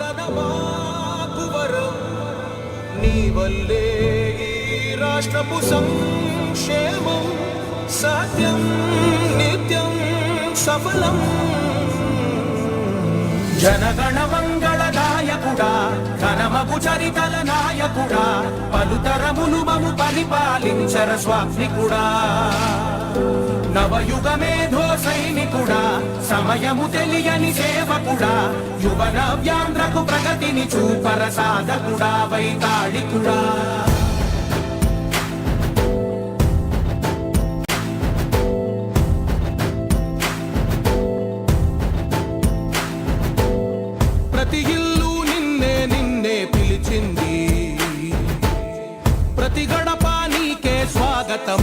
పాలన మాకు వరం. నీ వల్లే ఈ రాష్ట్రపు సంక్షేమం సత్యం నిత్యం సఫలం. జనగణ మంగళ నాయకుడా ఘనమగు చరితల నాయకుడా పలుతరములు మము పరిపాలించర స్వామికుడా నవయుగ మేధో సైనికుడా సమయము తెలియని సేవకుడా యువన వ్యాంధ్రకు ప్రగతిని చూపర సాధకుడా వైతాళికుడా. ప్రతి ఇల్లు నిన్నే నిన్నే పిలిచింది. ప్రతి గడప నీకే స్వాగతం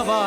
నువ్వే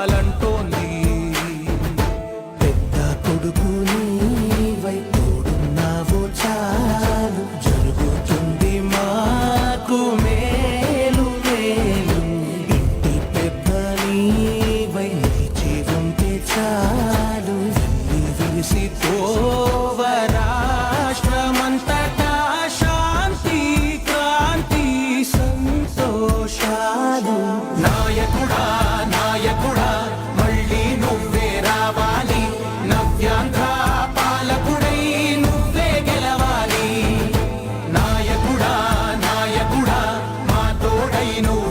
I know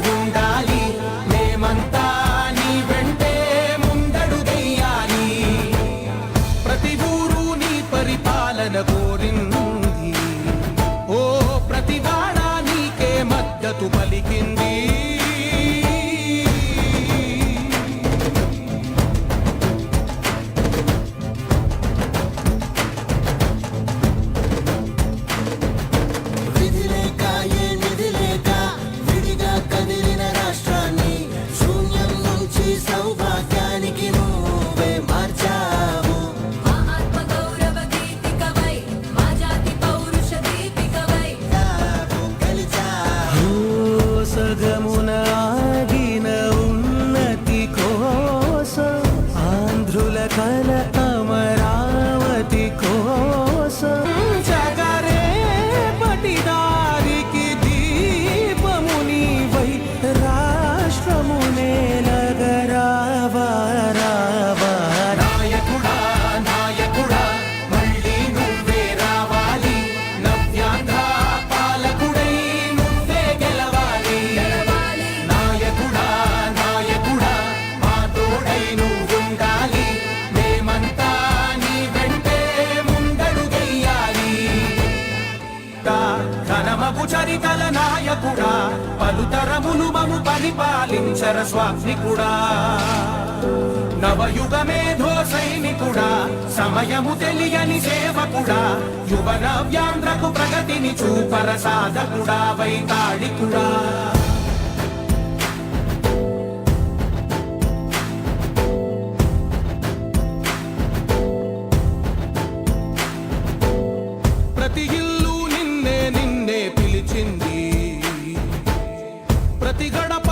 మము పరిపాలించర స్వామికుడా నవయుగమేధో సైనికుడా సమయము తెలియని సేవకుడా యువన వ్యాంధ్రకు ప్రగతిని చూపర సాధకుడా వైతాళికుడా. ప్రతి ఇల్లు నిన్నే నిన్నే పిలిచింది. ప్రతి గడప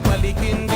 పలికింది